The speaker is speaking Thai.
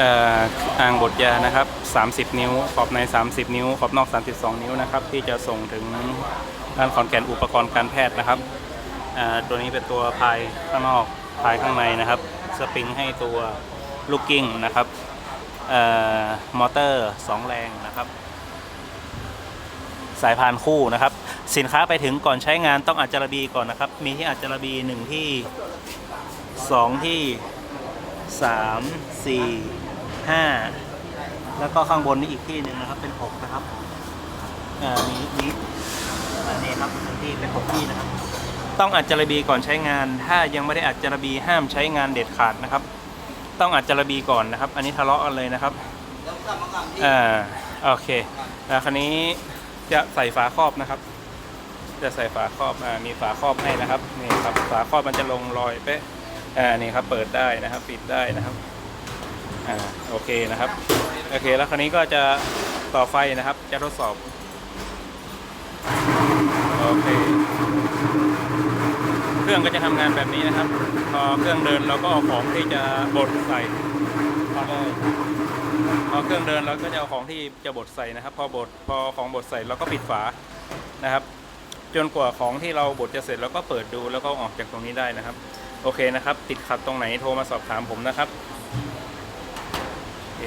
อ่างบดยานะครับ 30 นิ้ว ขอบใน 30 นิ้ว ขอบนอก 32 นิ้วนะครับ ที่จะส่งถึงด้านขอนแก่นอุปกรณ์การแพทย์นะครับตัวนี้เป็นตัวพายข้างนอกพายข้างในนะครับ สปริงให้ตัวลูกกิ้งนะครับออมอเตอร์ 2 แรงนะครับ สายพานคู่นะครับ สินค้าไปถึงก่อนใช้งานต้องอัจจารบีก่อนนะครับ มีที่อัจจารบีหนึ่งที่สองที่ สามสี่ห้าแล้วก็ข้างบนนี่อีกที่หนึ่งนะครับเป็นหกนะครับอ่ามีมีอันนี้ครับอันที่เป็นหกที่นะครับ ต้องอัจจารบีก่อนใช้งาน ถ้ายังไม่ได้อัจจารบีห้ามใช้งานเด็ดขาดนะครับ ต้องอัจจารบีก่อนนะครับ อันนี้ทะเลาะกันเลยนะครับอ่าโอเคแล้วคราวนี้จะใส่ฝาครอบนะครับ จะใส่ฝาครอบอ่ามีฝาครอบให้นะครับนี่ครับฝาครอบมันจะลงรอยเป๊ะ อ่านี่ครับเปิดได้นะครับปิดได้นะครับอ่าโอเคนะครับโอเคแล้วคราวนี้ก็จะต่อไฟนะครับ จะทดสอบโอเคเครื่องก็จะทำงานแบบนี้นะครับ พอเครื่องเดินเราก็เอาของที่จะบดใส่เข้าได้พอเครื่องเดินเราก็จะเอาของที่จะบดใส่นะครับ พอบดพอของบดใส่เราก็ปิดฝานะครับ จนกว่าของที่เราบดจะเสร็จเราก็เปิดดูแล้วก็ออกจากตรงนี้ได้นะครับ โอเคนะครับ ติดขัดตรงไหนโทรมาสอบถามผมนะครับโอเค